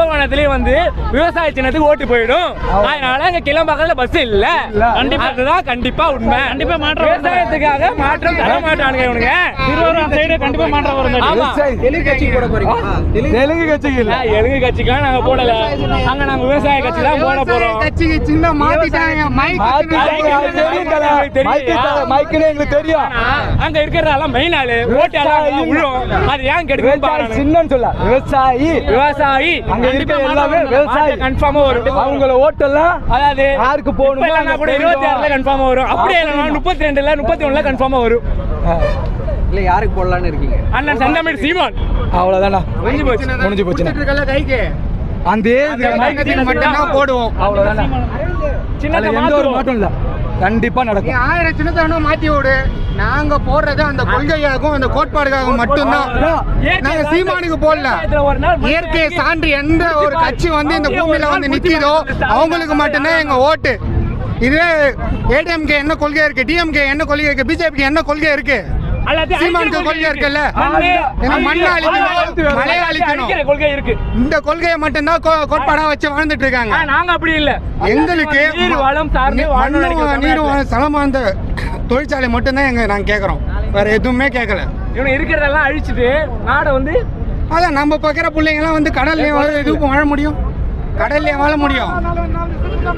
விட்டு வந்து விவசாய சின்னத்துக்கு ஓட்டு போயிடும். அதனால அங்க கிளம்பாக்கல பஸ் இல்ல. கண்டிப்பா. அதுதான் கண்டிப்பா உண்மை. கண்டிப்பா மாற்றம் விவசாயத்துக்காக மாற்றம் தர மாட்டானுங்க இவனுங்க. திருவாரூர் சைடு கண்டிப்பா மாற்றம் வரும் தெலுங்கு கட்சி போட போறீங்க தெலுங்கு. கட்சிக்கு இல்ல. எழுகு கட்சிக்கெல்லாம் நாங்க போடல. அங்க நாங்க விவசாய கட்சி தான் போட போறோம். கட்சிக்கு சின்ன மாத்திட்டாங்க மைக் மைக்குன்னு எங்களுக்கு தெரியும். அங்க இருக்கிறதெல்லாம் மெயின் ஆளு. ஓட்டு எல்லாம் விழும். அது ஏன் பாருங்க. சின்னன்னு சொல்ல. விவசாயி. விவசாயி. அங்க இருக்கிற எல்லாமே விவசாயி. கன்ஃபார்மா வரும். அவங்கள ஓட்டெல்லாம் அதாவது யாருக்கு போகணுமோ கூட இருபத்தி ஆறுல. கன்ஃபார்மா வரும். அப்படியே இல்லைன்னா முப்பத்தி ரெண்டுல முப்பத்தி ஒண்ணுல கன்ஃபார்மா வரும் இல்ல யாருக்கு போடலாம்னு இருக்கீங்க? அண்ணன் சந்தமிழ் சீமான். அவ்வளவுதான்டா முடிஞ்சு போச்சு. முடிஞ்சு கைக்கு. அந்த போடுவோம். அவ்வளவுதான்டா சின்னதை. மாற்றம் இல்ல. கண்டிப்பா நடக்கும். ஆயிரம் சின்னத்தை வேணா மாத்தி விடு நாங்க போடுறது அந்த கொள்கையாகவும் அந்த கோட்பாடுக்காகவும் மட்டும்தான். நாங்க சீமானுக்கு போடல. ஒரு நாள் மட்டும் இயற்கை சான்று எந்த ஒரு கட்சி வந்து இந்த பூமியில வந்து நிக்குதோ அவங்களுக்கு மட்டும்தான் எங்க ஓட்டு. இதே ஏடிஎம்கே என்ன கொள்கை இருக்கு? டிஎம்கே என்ன கொள்கை இருக்கு? பிஜேபிக்கு என்ன கொள்கை இருக்கு? சீமானுக்கு கொள்கை இருக்குல்ல? மண்ணு, ஏன்னா மண்ணை அழிக்கணும், அழிக்கணும், மலையை அழிக்கணும். அழிக்கிற கொள்கை இருக்கு. இந்த கொள்கையை மட்டும்தான் கோட்பாடா வச்சு வாழ்ந்துட்டு இருக்காங்க நாங்க அப்படி இல்ல. எங்களுக்கு நீர் வளம் சார்ந்து நீ- வாழணும்னு மண்ணும் நினைக்கிற நீரும் தமிழ்நாட்டுல. சலமாந்த தொழிற்சாலை மட்டும்தான் எங்க நாங்க கேக்குறோம். வேற எதுவுமே கேட்கல இவனுக்கு இருக்கிறதெல்லாம் அழிச்சிட்டு நாடை வந்து அதான் நம்ம பார்க்குற பிள்ளைங்கலாம் வந்து கடல்லையும் வாழ எதுவும் வாழ முடியும்? கடல்லையும் வாழ முடியும்.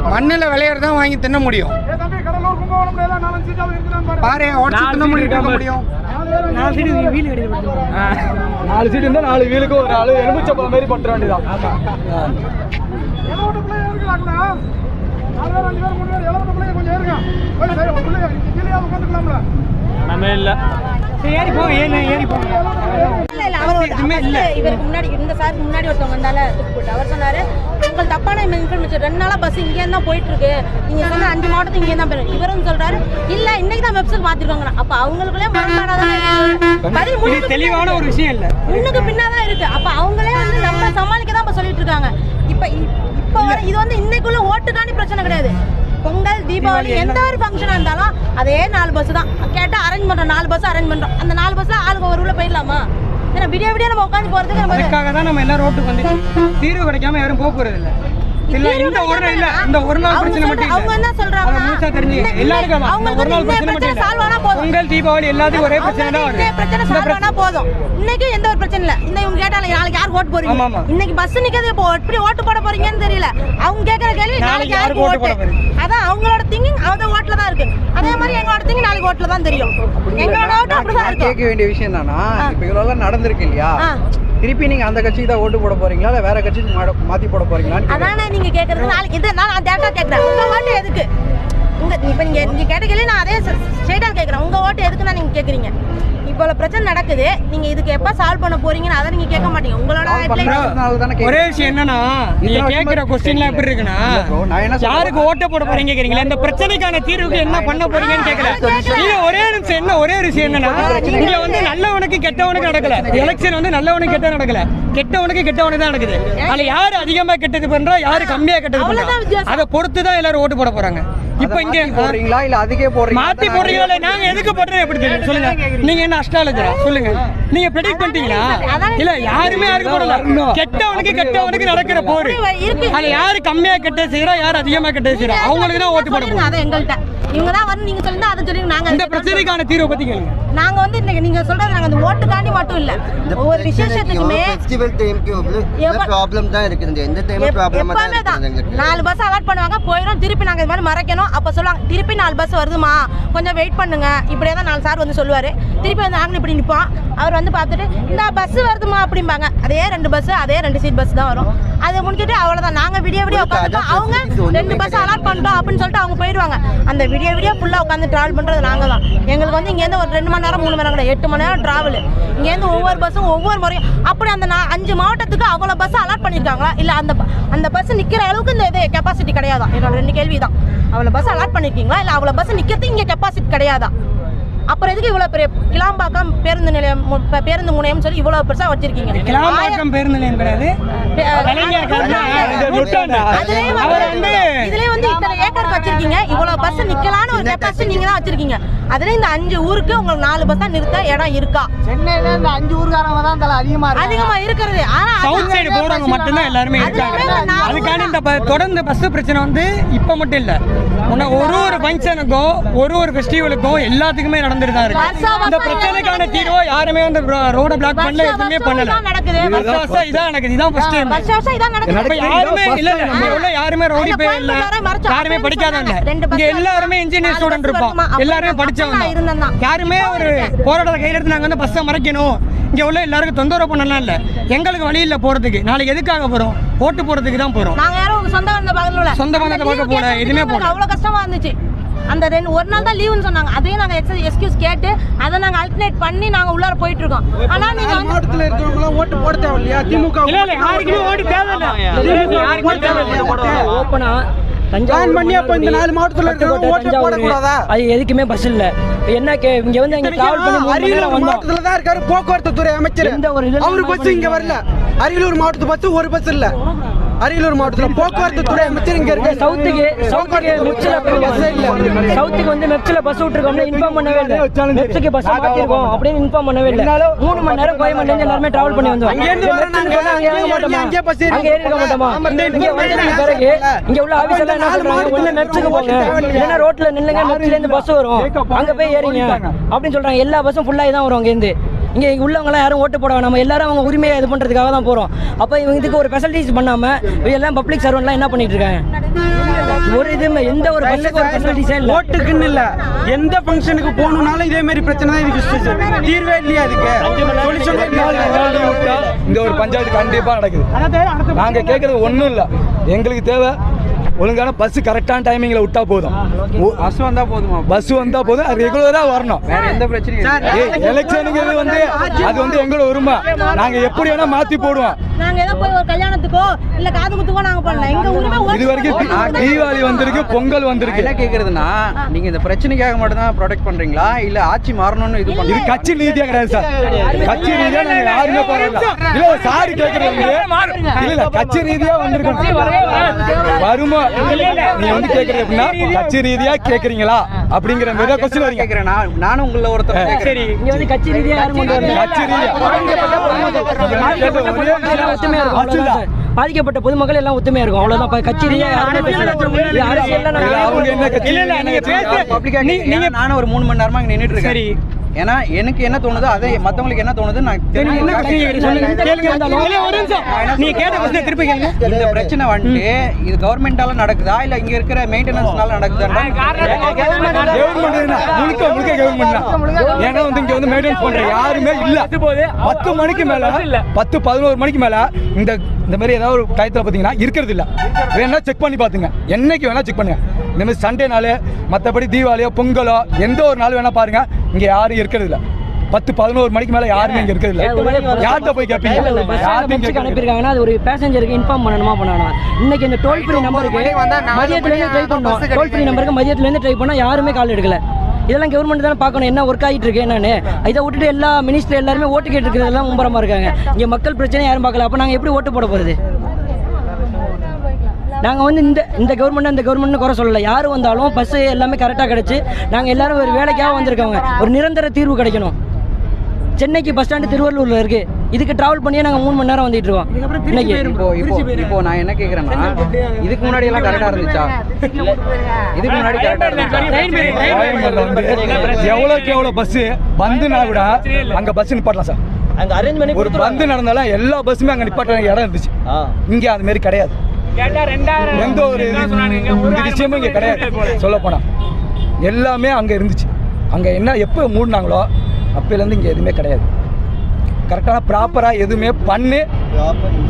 மண்ணில் விளையாடுறதான் வாங்கி தின்ன முடியும். பாரு உடச்சு தின்ன முடியும். ஆ, நாலு சீட் இருந்தா நாலு வீலுக்கு ஒரு ஆளு எலுமிச்சப்பழம் மாதிரி பண்ற வேண்டியதான் நம்ம இல்ல. ஏறி போ ஏறி போ. இல்ல இல்ல அவர் இவருக்கு முன்னாடி இந்த சாருக்கு முன்னாடி ஒருத்தவங்க வந்தால அவர் சொன்னாரு உங்களுக்கு தப்பான இன்ஃபர்மேஷன் ரெண்டு நாளா பஸ் இங்கே தான் போயிட்டு இருக்கு நீங்க சொன்ன அஞ்சு மாவட்டத்துக்கு இங்கே தான் போயிருக்கு. இவரும் சொல்றாரு இல்ல இன்னைக்கு தான் வெப்சைட் மாத்திருக்காங்க அப்ப அவங்களுக்குள்ளே முன்னுக்கு தெளிவான ஒரு விஷயம் இல்ல. முன்னுக்கு பின்னாதான் இருக்கு. அப்ப அவங்களே வந்து நம்ம சமாளிக்க தான் இப்ப சொல்லிட்டு இருக்காங்க இப்ப இப்ப இது வந்து இன்னைக்குள்ள ஓட்டுக்காண்டி பிரச்சனை கிடையாது. பொங்கல் தீபாவளி எந்த ஒரு ஃபங்க்ஷனாக இருந்தாலும் அதே நாலு பஸ் தான். கேட்டால் அரேஞ்ச் பண்ணுறோம் நாலு பஸ் அரேஞ்ச் பண்ணுறோம் அந்த நாலு பஸ்ஸில் ஆளுக்கு ஒரு உள்ள போயிடலாமா? ஏன்னா விடிய விடிய நம்ம உட்காந்து போறதுக்கு நம்ம அதுக்காக தான் நம்ம எல்லா ரோட்டுக்கு வந்து தீர்வு கிடைக்காம யாரும் போக போறது இல்லை இல்ல தீர்வு இந்த ஒரு நாள் இல்ல கிடைக்காதுன்னா, இந்த ஒரு நாள் அவங்க பிரச்சனை சொல்ற- மட்டும் அவங்க இல்ல என்ன சொல்றாங்க? அதை முழுசா தெரிஞ்சுங்க இல்ல, எல்லாருக்கும் தான். அவங்களுக்கு ஒரு நாள் இந்த பிரச்சனை பிரச்சனை மட்டும் solve ஆனா இல்ல போதும். பொங்கல் தீபாவளி எல்லாத்துக்கும் ஒரே பிரச்சனை தான் அவங்க வருது. பிரச்சனை சால்வ் ஆனா போதும். இன்னைக்கு எந்த ஒரு பிரச்சனை இல்ல. இந்த இவங்க கேட்டாங்க நாளைக்கு யார் ஓட்டு போறீங்க. இன்னைக்கு பஸ் நிக்கிறது இப்போ எப்படி ஓட்டு போட போறீங்கன்னு தெரியல. அவங்க கேக்குற கேள்வி நாளைக்கு யாருக்கு ஓட்டு? அதான் அவங்களோட திங்கிங் அவங்க ஓட்டுல தான் இருக்கு. அதே மாதிரி எங்களோட திங்கிங் நாளைக்கு ஓட்டுல தான் தெரியும். எங்களோட ஓட்டு அப்படிதான் கேட்க வேண்டிய விஷயம் என்னன்னா இப்ப இவ்வளவு நடந்திருக்கு இல்லையா. திருப்பி நீங்க அந்த கட்சிக்கு தான் ஓட்டு போட போறீங்களா? இல்ல வேற கட்சிக்கு மாத்தி போட கேக்குறேன். அதானே நீங்க கேக்குறது நாளைக்கு இது நான் டேட்டா கேக்குறேன். உங்க ஓட்டு எதுக்கு? உங்க இப்ப நீங்க நீங்க கேட்ட கேள்வி நான் அதே ஸ்ட்ரைட்டா கேக்குறேன். உங்க ஓட்டு எதுக்குன்னா நீங்க கேக்குறீங்க? இவ்வளவு பிரச்சனை நடக்குது. நீங்க இதுக்கு எப்ப சால்வ் பண்ண போறீங்கன்னு அதை நீங்க கேட்க மாட்டீங்க. உங்களோட ஒரே. விஷயம் என்னன்னா நீங்க கேக்குற கொஸ்டின்லாம் எப்படி இருக்குன்னா? யாருக்கு ஓட்ட போட போறீங்க கேக்குறீங்களா? இந்த பிரச்சனைக்கான தீர்வுக்கு என்ன பண்ண போறீங்கன்னு கேக்கல. நீங்க ஒரே நிமிஷம் என்ன ஒரே ஒரு விஷயம் என்னன்னா இங்க வந்து நல்லவனுக்கு கெட்டவனுக்கு நடக்கல. எலெக்ஷன் வந்து நல்லவனுக்கு கெட்ட நடக்கல. கெட்டவனுக்கு கெட்டவனுக்கு தான் நடக்குது. அதுல யாரு அதிகமா கெட்டது பண்றா? யாரு கம்மியா கெட்டது பண்றா. அதை பொறுத்து தான் எல்லாரும் ஓட்டு போட போறாங்க. இப்போ அதை இங்க மாத்தி போடுறீங்களா? இல்ல அதுக்கே போடுறீங்களா? மாத்தி போடுறீங்களா? நாங்க எதுக்கு போடுறோம்? எப்படி தெரியும்? சொல்லுங்க. நீங்க என்ன அஸ்ட்ராலஜரா சொல்லுங்க. நீங்க ப்ரெடிக்ட் பண்ணிட்டீங்களா? இல்ல யாருமே யாருக்கு போடல. கெட்டவனுக்கு கெட்டவனுக்கு நடக்கிற போர். அதுல யாரு கம்மியா கெட்ட செய்யறா யாரு அதிகமா கெட்ட செய்யறா? அவங்களுக்கு தான் ஓட்டு போட இவங்க தான் வரணும் நீங்க சொல்லுங்க அதை சொல்லி நாங்க இந்த பிரச்சனைக்கான தீர்வை பத்தி கேளுங்க. நாங்க வந்து இன்னைக்கு நீங்க சொல்றது நாங்க அந்த ஓட்டுக்காண்டி மட்டும் இல்ல. ஒவ்வொரு விசேஷத்துக்குமே ஃபெஸ்டிவல் டைம்க்கு எவ்வ- ப்ராப்ளம் தான் இருக்குது எந்த ப்ராப்ளமா இருக்குது நாலு பஸ் அலாட் பண்ணுவாங்க போயிடும் திருப்பி நாங்க இது மாதிரி மறைக்கணும். அப்ப சொல்லுவாங்க திருப்பி நாலு பஸ் வருதுமா கொஞ்சம் வெயிட் பண்ணுங்க. இப்படியே தான் நாலு சார் வந்து சொல்லுவாரு. திருப்பி வந்து நாங்களும் இப்படி நிப்போம் அவர் வந்து பார்த்துட்டு இந்த பஸ் வருதுமா அப்படிம்பாங்க. அதே ரெண்டு பஸ் அதே ரெண்டு சீட் பஸ் தான் வரும். அதை முடிஞ்சிட்டு அவ்வளவுதான். நாங்க விடிய விடிய உட்காந்துட்டோம் அவங்க ரெண்டு பஸ் அலாட் பண்ணிட்டோம் அப்படின்னு சொல்லிட்டு அவங்க போயிடுவாங்க. அந்த விடிய விடிய ஃபுல்லா உட்காந்து டிராவல் பண்றது நாங்க தான் எங்களுக்கு வந்து இங்கேருந்து ஒரு ரெண்டு மணி நேரம் மூணு மணி நேரம் கிடையாது. எட்டு மணி நேரம் டிராவல் இங்கேருந்து ஒவ்வொரு பஸ்ஸும் ஒவ்வொரு முறையும். அப்படி அந்த நான் அஞ்சு மாவட்டத்துக்கு அவ்வளோ பஸ் அலாட் பண்ணியிருக்காங்களா? இல்லை அந்த அந்த பஸ் நிற்கிற அளவுக்கு இந்த இது கெப்பாசிட்டி கிடையாதா? என்னோட ரெண்டு கேள்வி தான் அவ்வளோ பஸ் அலாட் பண்ணியிருக்கீங்களா இல்லை அவ்வளோ பஸ் நிற்கிறதுக்கு இங்கே கெப்பாசிட்டி கிடையாதா? அப்புறம் எதுக்கு இவ்வளோ பெரிய கிளாம்பாக்கம் பேருந்து நிலையம் பேருந்து முனையம் சொல்லி இவ்வளோ பெருசாக வச்சிருக்கீங்க? கிளாம்பாக்கம் பேருந்து நிலையம் கிடையாது. இதுலயே வந்து இத்தனை ஏக்கருக்கு வச்சிருக்கீங்க. இவ்வளவு பஸ் நிக்கலாம்னு ஒரு கெப்பாசிட்டி நீங்க தான் வச்சிருக்கீங்க. அதுல இந்த அஞ்சு ஊருக்கு உங்களுக்கு நாலு பஸ் தான் நிறுத்த இடம் இருக்கா? சென்னையில இந்த அஞ்சு ஊர்காரங்க தான் தலை அதிகமா அதிகமா இருக்கிறது. ஆனா சவுத் சைடு போறவங்க மட்டும்தான் எல்லாருமே இருக்காங்க. அதுக்கான இந்த தொடர்ந்து பஸ் பிரச்சனை வந்து இப்ப மட்டும் இல்ல. முன்ன ஒரு ஒரு ஃபங்க்ஷனுக்கும் ஒரு ஒரு ஃபெஸ்டிவலுக்கும் எல்லாத்துக்குமே நடந்துட்டு தான் இருக்கு. இந்த பிரச்சனைக்கான தீர்வோ யாருமே வந்து ரோட பிளாக் பண்ணல எதுவுமே பண்ணல. இதான் நடக்குது. வருஷ வருஷம் இதான் நடக்குது. இதான் ஃபர்ஸ்ட் டைம் யாருமே இல்ல உள்ள யாருமே அந்த போய் இல்ல. யாருமே படிக்காதவங்க. ரெண்டு இங்க எல்லாருமே? இன்ஜினியர் ஸ்டூடெண்ட் இருப்போம் எல்லாருமே படிச்சவங்க. யாருமே ஒரு போராட்டத்தை கையில் எடுத்து நாங்க வந்து பஸ்ஸை மறைக்கணும். இங்க உள்ள எல்லாருக்கும் தொந்தரவு பண்ணலாம் இல்ல. எங்களுக்கு வழி இல்ல போறதுக்கு. நாளைக்கு எதுக்காக போறோம்? ஓட்டு போறதுக்கு தான் போறோம். நாங்க யாரும் சொந்த பந்த பார்க்கல சொந்த பந்தத்தை பார்க்க போல, எதுவுமே போல. அவ்வளவு கஷ்டமா இருந்துச்சு. அந்த ரெண்டு ஒரு நாள் தான் லீவுன்னு சொன்னாங்க. அதையும் நாங்க எக்ஸ்கியூஸ் கேட்டு அதை நாங்க அல்டர்னேட் பண்ணி நாங்க உள்ளார போயிட்டு இருக்கோம். ஆனா நீங்க வந்து மாவட்டத்தில் இருக்கிறவங்க எல்லாம் ஓட்டு போட தேவையில்லையா? திமுக இல்ல இல்ல யாருக்குமே ஓட்டு தேவையில்ல. யாருக்குமே தேவையில்ல. ஓப்பனா பிளான் பண்ணி அப்ப இந்த நாலு மாவட்டத்தில் இருக்கிறவங்க ஓட்டு போடக்கூடாதா? அது எதுக்குமே பஸ் இல்ல. என்ன கே இங்க வந்து இங்க டிராவல் பண்ணி அரியலூர் மாவட்டத்தில் தான் இருக்காரு போக்குவரத்து துறை அமைச்சர். எந்த ஒரு அவரு பஸ் இங்க வரல. அரியலூர் மாவட்டத்து பஸ் ஒரு பஸ் இல்ல. அரியலூர் மாவட்டத்தில் போக்குவரத்து துறை அமைச்சர் இங்க சவுத்துக்கு சவுத்துக்கு மெப்ஸ்ல பஸ்ஸே இல்ல. சவுத்துக்கு வந்து மெப்ஸ்ல பஸ் விட்டுருக்கோம்னு இன்ஃபார்ம் பண்ணவே இல்ல. மெப்ஸ்க்கு பஸ் மாத்திருக்கோம் அப்படின்னு இன்ஃபார்ம் பண்ணவே இல்ல. மூணு மணி நேரம் கோயம்பேடுல இருந்து எல்லாருமே டிராவல் பண்ணி வந்தோம். அங்க இருந்து வர நாங்க. அங்க மாட்டோமா? அங்கே இங்க வந்ததுக்கு பிறகு இங்க உள்ள ஆபீஸ் எல்லாம் என்ன சொல்றாங்க? ஒண்ணு மெப்ஸ்க்கு போங்க. இல்லைன்னா ரோட்ல நில்லுங்க மெப்ஸ்ல இருந்து பஸ் வரும். அங்க போய் ஏறிங்க. அப்படின்னு சொல்றாங்க. எல்லா பஸ்ஸும் ஃபுல்லாகி தான் வரும் அங்க இருந்து. இங்க இங்க உள்ளவங்க எல்லாம் யாரும் ஓட்டு போட வேணாம். எல்லாரும் அவங்க உரிமையை இது பண்றதுக்காக தான் போறோம். அப்ப இவங்க இதுக்கு ஒரு ஃபெசிலிட்டிஸ் பண்ணாம இவங்க எல்லாம் பப்ளிக் சர்வன்ட்லாம் என்ன பண்ணிட்டு இருக்காங்க? ஒரு இது எந்த ஒரு பஸ்ஸுக்கு ஒரு ஃபெசிலிட்டிஸே இல்ல. ஓட்டுக்குன்னு இல்ல. எந்த ஃபங்க்ஷனுக்கு போகணும்னாலும் இதே மாதிரி பிரச்சனை தான் இதுக்கு தீர்வே இல்லையா இல்லையா இந்த ஒரு பஞ்சாயத்து கண்டிப்பா நடக்குது. நாங்க கேட்கறது ஒண்ணும் இல்ல. எங்களுக்கு தேவை ஒழுங்கான பஸ் கரெக்டான டைமிங்ல விட்டா போதும். பஸ் வந்தா போதுமா? பஸ் வந்தா போதும். அது ரெகுலரா வரணும். வேற எந்த பிரச்சனையும் எலெக்ஷனுங்கிறது வந்து அது வந்து எங்களோட உரிமை. நாங்க எப்படி வேணா மாத்தி போடுவோம். நாங்க ஏதோ போய் ஒரு கல்யாணத்துக்கோ இல்ல காது குத்துக்கோ நாங்க பண்ணலாம் எங்க உரிமை இது வரைக்கும் தீபாவளி வந்திருக்கு பொங்கல் வந்திருக்கு. என்ன கேக்குறதுன்னா நீங்க இந்த பிரச்சனைக்காக மட்டும் தான் ப்ரொடெக்ட் பண்றீங்களா? இல்ல ஆட்சி மாறணும்னு இது இது பண்றீங்க கட்சி ரீதியா கிடையாது சார். கட்சி ரீதியா நாங்க யாருமே போறோம் இல்ல சாரி கேக்குறது இல்ல இல்ல கட்சி ரீதியா வந்திருக்கோம். வருமா? நீ வந்து கேக்குறது எப்படின்னா கட்சி ரீதியா கேக்குறீங்களா? அப்படிங்கிற மாதிரி தான் கொஸ்டின் வரீங்க கேக்குறேன். நான் நானும் உங்கள ஒருத்தர் கேக்குறேன். இங்க வந்து கட்சி ரீதியா யாரும் கொண்டு வரல கட்சி சார். பாதிக்கப்பட்ட பொதுமக்கள் எல்லாம் ஒத்துமையா இருக்கும். அவ்வளவுதான். கட்சி ரீதியா யாருமே பேசல. இது அரசியல்ல நாங்க அவங்க என்ன கட்சி? இல்ல இல்ல நீங்க பேச. பப்ளிக்கா நீ- நீங்க நீங்க நானும் ஒரு மூணு மணி நேரமா இங்க நின்னுட்டு இருக்கேன். சரி. ஏன்னா எனக்கு என்ன தோணுதோ அதே மத்தவங்களுக்கு என்ன தோணுது நான். நீங்க கேட்ட question திருப்பி கேளுங்க. இந்த பிரச்சனை வந்துட்டு இது கவர்மெண்டால நடக்குதா? இல்ல இங்க இருக்கிற மெயின்டெனன்ஸ்னால நடக்குதா? கவர்மெண்ட் முழுக்க முழுக்க கவர்மெண்ட் தான் ஏன்னா வந்து இங்க வந்து மெயின்டைன் பண்ற யாருமே இல்ல. பத்து மணிக்கு மேல இல்ல. பத்து பதினோரு மணிக்கு மேல இந்த இந்த மாதிரி ஏதாவது ஒரு டயத்துல பாத்தீங்கன்னா இருக்கிறது இல்ல. வேணா செக் பண்ணி பாத்துங்க. என்னைக்கு வேணா செக் பண்ணுங்க. இந்த மாதிரி சண்டே நாள் மத்தபடி தீபாவளியோ பொங்கலோ எந்த ஒரு நாள் வேணா பாருங்க. இங்க யாரும் இருக்கிறது இல்ல பத்து பதினோரு மணிக்கு மேல யாருமே இங்க இருக்கிறது இல்ல யார்கிட்ட போய் கேட்பீங்க இல்ல. அனுப்பியிருக்காங்கன்னா அது ஒரு பேசஞ்சருக்கு இன்ஃபார்ம் பண்ணணுமா பண்ணணும்? இன்னைக்கு இந்த டோல் ஃப்ரீ நம்பருக்கு மதியத்துல இருந்து ட்ரை பண்ணோம். டோல் ஃப்ரீ நம்பருக்கு மதியத்துல இருந்து ட்ரை பண்ணா யாருமே கால் எடுக்கல. இதெல்லாம் கவர்மெண்ட் தானே பார்க்கணும் என்ன ஒர்க் ஆகிட்டு இருக்கு என்னன்னு. இதை விட்டுட்டு எல்லா மினிஸ்டர் எல்லாருமே ஓட்டு கேட்டு இருக்கிறதெல்லாம் மும்பரமா இருக்காங்க. இங்க மக்கள் பிரச்சனை யாரும் பார்க்கல. அப்ப நாங்க எப்படி ஓட்டு போட போறது? நாங்கள் வந்து இந்த இந்த கவர்மெண்ட் அந்த கவர்மெண்ட்னு குறை சொல்லலை. யார் வந்தாலும் பஸ் எல்லாமே கரெக்டாக கிடச்சி நாங்கள் எல்லாரும் ஒரு வேலைக்காக வந்திருக்கோங்க ஒரு நிரந்தர தீர்வு கிடைக்கணும். சென்னைக்கு பஸ் ஸ்டாண்டு திருவள்ளூர்ல இருக்கு. இதுக்கு டிராவல் பண்ணியே நாங்கள் மூணு மணி நேரம் வந்துட்டு இருக்கோம். இன்னைக்கு. இப்போ இப்போ இப்போ நான் என்ன கேக்குறேன்னா இதுக்கு முன்னாடி எல்லாம் கரெக்டா இருந்துச்சா? இதுக்கு முன்னாடி கரெக்டா இருந்துச்சா? கோயம்பேடுல வந்து எவ்வளவுக்கு எவ்வளவு பஸ் வந்துனா கூட அங்க. பஸ் நிப்பாட்டலாம் சார். அங்கே அரேஞ்ச் பண்ணி ஒரு பந்து நடந்தாலும் எல்லா பஸ்ஸுமே அங்க நிப்பாட்ட இடம் இருந்துச்சு. இங்க அது மாதிரி கிடையாது. எந்த ஒரு விஷயமும் இங்க கிடையாது. சொல்ல எல்லாமே அங்க இருந்துச்சு. அங்க என்ன எப்போ மூடினாங்களோ அப்பையில இருந்து இங்க எதுவுமே கிடையாது. கரெக்டான ப்ராப்பரா எதுவுமே பண்ணி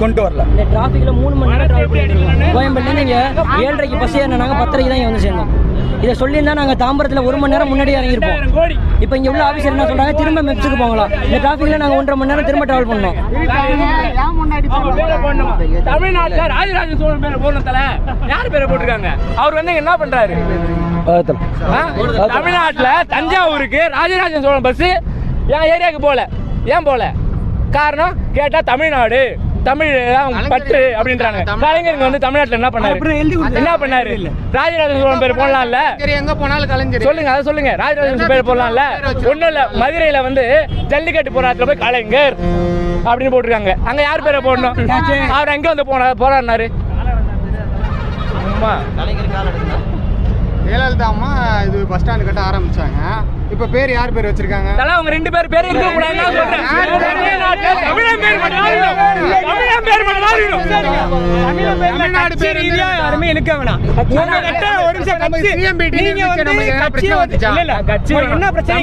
கொண்டு வரல. இந்த டிராஃபிக்கில் மூணு மணி நேரம் கோயம்பேடுலேருந்து இங்கே ஏழரைக்கு பஸ் ஏறினா நாங்கள் பத்தரைக்கு தான் இங்கே வந்து சேர்ந்தோம். இதை சொல்லியிருந்தா நாங்கள் தாம்பரத்தில் ஒரு மணி நேரம் முன்னாடி இறங்கியிருப்போம். இப்போ இங்கே உள்ள ஆஃபீஸர் என்ன சொல்கிறாங்க திரும்ப மெப்ஸுக்கு போகலாம் இந்த டிராஃபிக்கில் நாங்கள் ஒன்றரை மணி நேரம் திரும்ப ட்ராவல் பண்ணோம்? தமிழ்நாட்டுல ராஜராஜ சோழன் பேரை போடணும் தல. யார் பேரை போட்டிருக்காங்க? அவர் வந்து இங்க என்ன பண்றாரு? ஆ? தமிழ்நாட்டுல தஞ்சாவூருக்கு ராஜராஜ சோழன் பஸ் என் ஏரியாவுக்கு போல ஏன் போல காரணம் கேட்டா தமிழ்நாடு. தமிழ் பற்று அப்படின்றாங்க. கலைஞருங்க வந்து தமிழ்நாட்டுல என்ன பண்ணாரு? என்ன பண்ணாரு? ராஜராஜ சோழன் பேர் போடலாம்ல? சரி எங்க போனாலும் கலைஞர். சொல்லுங்க அதை சொல்லுங்க. ராஜராஜ பேர் போடலாம்ல? ஒண்ணும் இல்ல மதுரையில வந்து ஜல்லிக்கட்டு போராட்டத்துல போய் கலைஞர் அப்படின்னு போட்டிருக்காங்க. அங்க யார் பேரை போடணும்? அவர் எங்க வந்து போன போராடினாரு அம்மா ஜெயலலிதா அம்மா இது பஸ் ஸ்டாண்ட் கட்ட ஆரம்பிச்சாங்க. இப்ப பேர் யார் பேர் வச்சிருக்காங்க? தல அவங்க ரெண்டு பேர் பேரும் இருக்க கூடாதுன்னு தான் சொல்றேன். தமிழன் பேர். தமிழன் பேர். தமிழ்நாடு பேர் கட்சி ரீதியா யாருமே இழுக்க வேணாம். ஒரு நிமிஷம் கட்சி நீங்க வந்து வந்துச்சா? இல்ல இல்ல கட்சி என்ன பிரச்சனை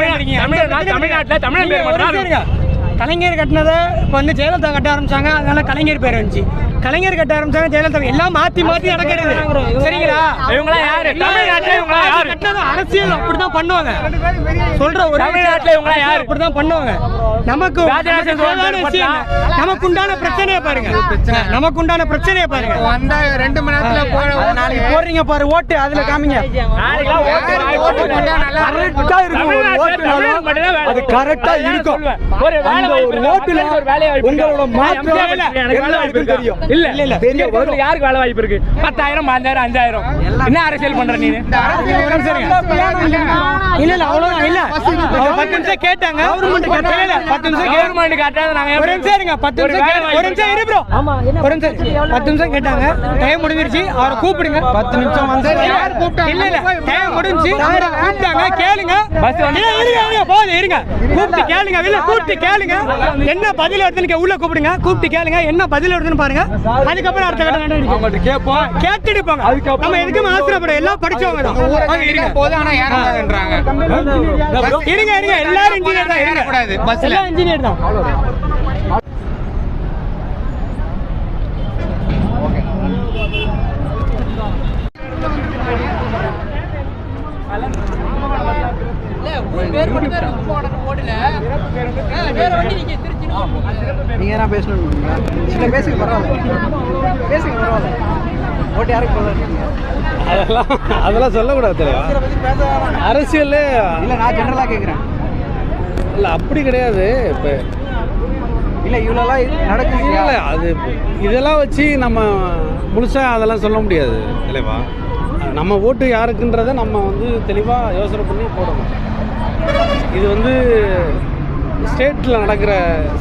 தமிழ்நாட்டுல தமிழன் பேர். கலைஞர் கட்டினதை இப்போ வந்து ஜெயலலிதா கட்ட ஆரம்பிச்சாங்க. அதனால கலைஞர் பேர் வந்துச்சு. கலைஞர் கட்ட ஆரம்பிச்சாங்க ஜெயலலிதா எல்லாம் மாத்தி மாத்தி நடக்கிறது சரிங்களா இவங்களாம் யாரு? தமிழ்நாட்டுல இவங்களாம் யாரு? கட்டினது அரசியல் அப்படிதான் பண்ணுவாங்க சொல்ற ஒரு தமிழ்நாட்டுல இவங்களாம் யாரு? அப்படிதான் பண்ணுவாங்க நமக்கு நமக்கு உண்டான பிரச்சனையை பாருங்க நமக்கு உண்டான பிரச்சனையை பாருங்க வந்தா ரெண்டு மணி நேரத்துல நாளைக்கு போடுறீங்க பாரு ஓட்டு அதுல காமிங்க நாளைக்கெல்லாம் ஓட்டு யாரு வாங்கி ஓட்டு போட்டா நல்லா கரெக்டா இருக்கும். அது கரெக்டா இருக்கும். ஒரு? ஓட்டுல? உங்களோட மாற்றம்? தெரியும். இல்ல இல்ல வரும். யாருக்கு வேலை வாய்ப்பு இருக்கு? பத்தாயிரம் அஞ்சாயிரம். அஞ்சாயிரம் என்ன அரசியல் பண்ற நீ? இல்ல இல்ல அவ்வளவுதான். இல்ல பத்து நிமிஷம் கேட்டாங்க. பத்து நிமிஷம் கவர்மெண்ட் காட்டாத நாங்க ஒரு நிமிஷம் இருங்க. பத்து நிமிஷம் ஒரு நிமிஷம் இரு ப்ரோ ஒரு நிமிஷம். பத்து நிமிஷம் கேட்டாங்க. டைம் முடிஞ்சிருச்சு. அவரை கூப்பிடுங்க. பத்து நிமிஷம் வந்து? இல்ல இல்ல. டைம் முடிஞ்சு கூப்பிட்டாங்க. கேளுங்க. பஸ் இருங்க போதும் இருங்க. கூப்பிட்டு கேளுங்க. இல்ல கூப்பிட்டு கேளுங்க. என்ன பதில் வருதுன்னு உள்ள கூப்பிடுங்க. கூப்பிட்டு கேளுங்க. என்ன பதில் வருதுன்னு பாருங்க. அதுக்கப்புறம் அடுத்த கட்ட நடவடிக்கை அவங்கள்ட்ட கேட்போம். கேட்டுட்டு போங்க அதுக்கப்புறம் நம்ம எதுக்கும் ஆசிரியப்பட எல்லாம் படிச்சவங்க தான். இருங்க. போது ஆனா ஏறாதுன்றாங்க இருங்க இருங்க. எல்லாரும் இன்ஜினியர் தான். ஏறக்கூடாது. பஸ்ல. இன்ஜினியர் தான். நீங்க என்ன பேசணும் சில பேசுங்க பரவாயில்ல. பேசுங்க பரவாயில்ல. ஓட்டு யாருக்கு அதெல்லாம் அதெல்லாம் சொல்லக்கூடாது அரசியல் இல்ல நான் ஜெனரலா கேக்குறேன். இல்லை அப்படி கிடையாது. இப்போ இல்ல இவ்வளோலாம் நடக்குது. இல்லை அது இதெல்லாம் வச்சு நம்ம முழுசாக அதெல்லாம் சொல்ல முடியாது தலைவா. நம்ம ஓட்டு யாருக்குன்றதை நம்ம வந்து தெளிவாக யோசனை பண்ணி போடணும். இது வந்து ஸ்டேட்டில் நடக்கிற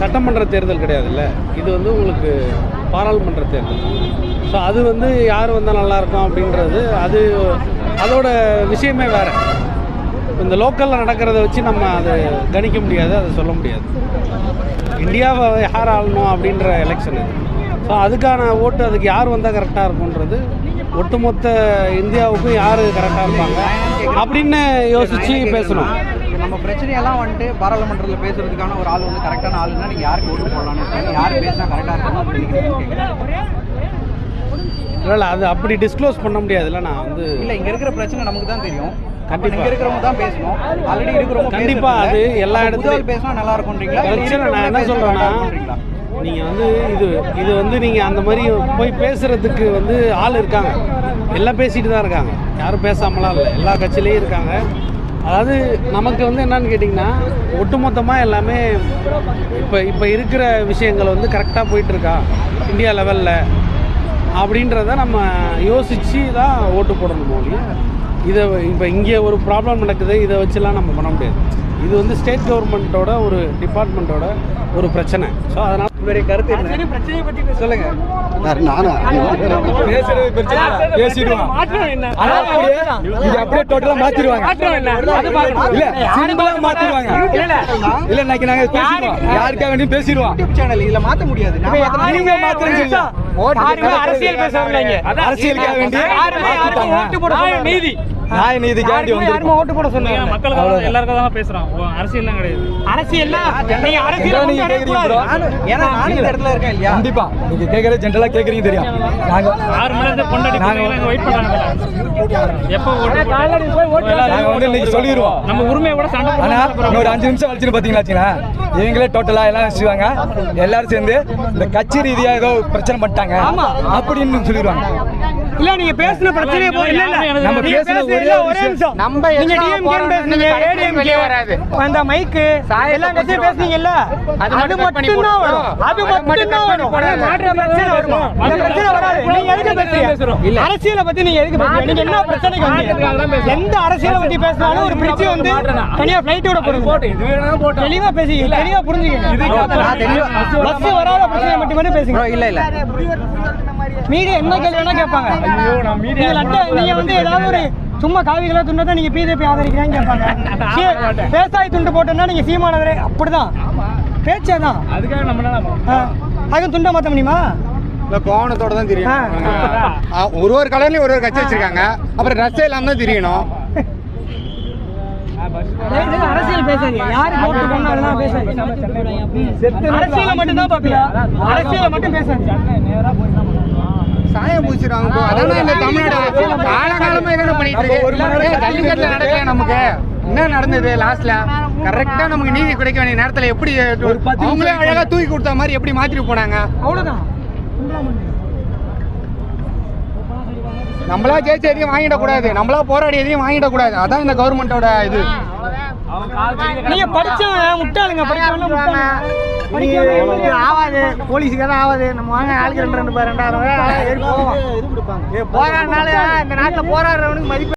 சட்டமன்ற தேர்தல் கிடையாதுல்ல? இது வந்து உங்களுக்கு பாராளுமன்ற தேர்தல். ஸோ அது வந்து யார் வந்தால் நல்லாயிருக்கும் அப்படின்றது அது அதோட விஷயமே வேறு. இந்த லோக்கலில் நடக்கிறத வச்சு நம்ம அதை கணிக்க முடியாது அதை சொல்ல முடியாது. இந்தியாவை யார் ஆளணும் அப்படின்ற எலெக்ஷன் இது. ஸோ அதுக்கான ஓட்டு அதுக்கு யார் வந்தால் கரெக்டாக இருக்கும்ன்றது ஒட்டுமொத்த இந்தியாவுக்கும் யார் கரெக்டாக இருப்பாங்க அப்படின்னு யோசித்து பேசணும். நம்ம பிரச்சனையெல்லாம் வந்துட்டு பாராளுமன்றத்தில் பேசுறதுக்கான ஒரு ஆள் வந்து கரெக்டான ஆளுன்னா நீங்க யாருக்கு ஓட்டு போடலாம்னு யார் பேசினா கரெக்டாக இருக்கணும் இல்லை அது அப்படி டிஸ்க்ளோஸ் பண்ண முடியாதுல்ல நான் வந்து இல்ல இங்க இருக்கிற பிரச்சனை நமக்கு தான் தெரியும். கண்டிப்பா. இங்க இருக்கிறவங்க தான் பேசணும். ஆல்ரெடி இருக்கிறவங்க கண்டிப்பா அது எல்லா இடத்துலயும் பேசினா நல்லா இருக்கும்ன்றீங்களா? பிரச்சனை நான் என்ன இருக்கும்ன்றீங்களா? நீங்கள் வந்து இது இது வந்து நீங்கள் அந்த மாதிரி போய் பேசுறதுக்கு வந்து ஆள் இருக்காங்க. எல்லாம் பேசிட்டு தான் இருக்காங்க. யாரும் பேசாமலாம் இல்லை. எல்லா கட்சியிலையும் இருக்காங்க. அதாவது நமக்கு வந்து என்னன்னு கேட்டிங்கன்னா ஒட்டுமொத்தமாக எல்லாமே இப்போ இப்போ இருக்கிற விஷயங்கள் வந்து கரெக்டாக போயிட்டுருக்கா? இந்தியா லெவலில் அப்படின்றத நம்ம யோசித்து தான் ஓட்டு போடணும் ஒழிய இதை இப்போ இங்கே ஒரு ப்ராப்ளம் நடக்குது இதை வச்சுலாம் நம்ம பண்ண முடியாது. இது வந்து ஸ்டேட் கவர்மெண்ட்டோட ஒரு டிபார்ட்மெண்ட்டோட ஒரு பிரச்சனை. ஸோ அதனால் உங்களுடைய கருத்து என்ன? பிரச்சனையை அப்படியே டோட்டலா மாத்திடுவாங்க. இல்ல சிம்பிளா மாத்திடுவாங்க. இல்ல இல்ல. இன்னைக்கு நாங்க பேசிடுவோம். யாருக்காக வேண்டியும் பேசிடுவோம். யூடியூப் சேனல் இதுல மாத்த முடியாது. நீங்க யாருமே அரசியல் பேசுறவங்க இங்க. அரசியலுக்காக வேண்டி யாருமே யாருக்கும் ஓட்டு போட நியாய சொல்லல. நீதி நாய நீதிக்காண்டி யாருக்குமே யாருமே வந்து ஓட்டு போட சொல்லுங்க அவ்வளவுதான். எல்லாருக்கும் தான் பேசுறான் அரசியல்லாம் கிடையாது. அரசியல்னா நீங்க அரசியல் என்ன நீங்க கேக்குறீங்க ஏன்னா நானும் இந்த இடத்துல இருக்கேன் இல்லையா? கண்டிப்பா. நீங்க கேக்குறது ஜென்ரலா கேக்குறீங்க தெரியும். நாங்க ஆறு மணி நேரத்துக்கு கொண்டாடி நாங்க வெயிட் பண்றாங்க. எப்போ ஓட்டு காலையில நீ போய் ஓட்டு நாங்க வந்து இன்னைக்கு சொல்லிடுவோம். நம்ம உரிமையை கூட சண்டை இன்னொரு அஞ்சு நிமிஷம் வச்சுன்னு பாத்தீங்களா இவங்களே டோட்டலா எல்லாம் வச்சுவாங்க எல்லாரும் சேர்ந்து இந்த கட்சி ரீதியா ஏதோ பிரச்சனை பண்ணிட்டாங்க. அப்படின்னு சொல்லிடுவாங்க. இல்ல நீங்க பேசுன பிரச்சனையே போ இல்ல இல்ல நம்ம பேசுன ஒரே இல்ல. நிமிஷம். நம்ம நீங்க டிஎம்கே பேசுனீங்க ஏடிஎம்கே வராது. அந்த மைக்கு எல்லா கட்சியும் பேசுனீங்கல்ல? அது மட்டும் தான். வரும். அது மட்டும் தான் வரும். மாற்ற பிரச்சனை வருமா? அந்த பிரச்சனை வராது. நீங்க எதுக்கு பேசுறீங்க? அரசியலை பத்தி நீங்க எதுக்கு பேசுறீங்க? நீங்க என்ன பிரச்சனைக்கு வந்தீங்க? எந்த அரசியலை பத்தி பேசினாலும் ஒரு பிரிட்ஜ் வந்து தனியா ஃபிளைட் விட போட்டு தெளிவா பேசுங்க. தெளிவா புரிஞ்சுக்கங்க. பஸ் வராத பிரச்சனை மட்டும் பேசுங்க. இல்ல இல்ல. மீடியா என்ன கேள்வி வேணா கேட்பாங்க. ஐயோ, நான் media நீங்க லட்ட நீங்க வந்து ஏதாவது ஒரு சும்மா காவிகளா துண்டை நீங்க பிஜேபி ஆதரிக்கிறான்னு கேட்பாங்க. விவசாய துண்டு போட்டோம்னா நீங்க சீமானவரே அப்படிதான். பேச்சே தான் அதுக்காக நம்ம அதுவும் துண்டை மாத்த முடியுமா? இல்ல கோவணத்தோட தான் தெரியும். ஒரு ஒரு கலர்லயும் ஒரு ஒரு கட்சி வச்சிருக்காங்க. அப்புறம் ரசம் இல்லாம தான் தெரியணும். அரசியல் பேசாதீங்க. யாரு போட்டு பண்ணாலும் பேசாதீங்க. அரசியலை மட்டும் தான் பாப்பீங்க அரசியலை மட்டும் பேசாதீங்க. சாயம் பூசிடுவாங்க. அதானே இந்த தமிழ்நாடு காலகாலமா என்ன பண்ணிட்டு இருக்கு? ஜல்லிக்கட்டுல நடக்கல நமக்கு? என்ன நடந்தது லாஸ்ட்ல கரெக்டா நமக்கு நீதி கிடைக்க வேண்டிய நேரத்துல எப்படி அவங்களே அழகா தூக்கி கொடுத்த மாதிரி எப்படி மாத்திட்டு போனாங்க? அவ்வளவுதான். நம்மளா ஜெயிச்ச எதையும் வாங்கிடக்கூடாது நம்மளா போராடி எதையும் வாங்கிடக்கூடாது அதான் இந்த கவர்மெண்டோட இது. நீங்க படிச்சவன் முட்டாளுங்க படிச்சவன் முட்டாளுங்க ஆவாது போலீஸுக்கு தான் ஆவாது நம்ம வாங்க ஆளுக்கு ரெண்டு ரெண்டு பேர் ரெண்டாயிரம் போராடினால இந்த நாட்டில் போராடுறவனுக்கு மதிப்பு